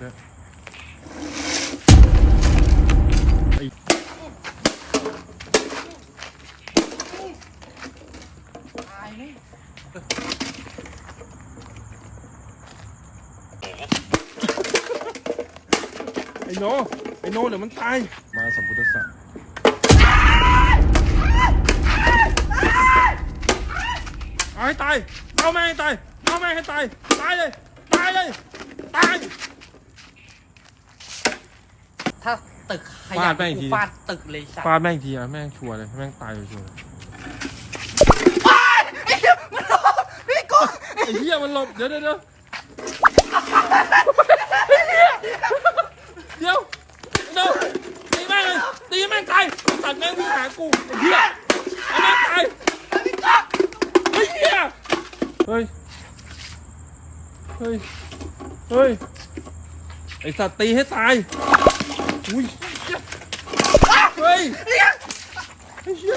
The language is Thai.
ตายไหมไอ้โนไอ้โนเดี๋ยวมันตาย มาสัมพุทธศาสตร์เอาให้ตาย เอาแม่งให้ตาย เอาแม่งให้ตาย ตายเลย ตายเลย ตาย ถ้าตึกขฟายัดแม่งอีกทีฟาดตึกเลยสัตว์ฟาดแม่งอีกทีอะแม่งชัวร์เลยแม่งตายเลยชัวร์เลยพี่กูไอ้เหี้ยมันหลบเดี๋ยวเดี๋ยวเดี๋ยวเดี๋ยวเดี๋ยวตีแม่งเลยตีแม่งตายไอ้สัตว์แม่งวิ่งหากูไอ้เหี้ยไอ้แม่งตายไอ้เหี้ยเฮ้ยเฮ้ยเฮ้ยไอ้สัตว์ตีให้ตาย อุ้ยเฮ้ยไอ้เหี้ย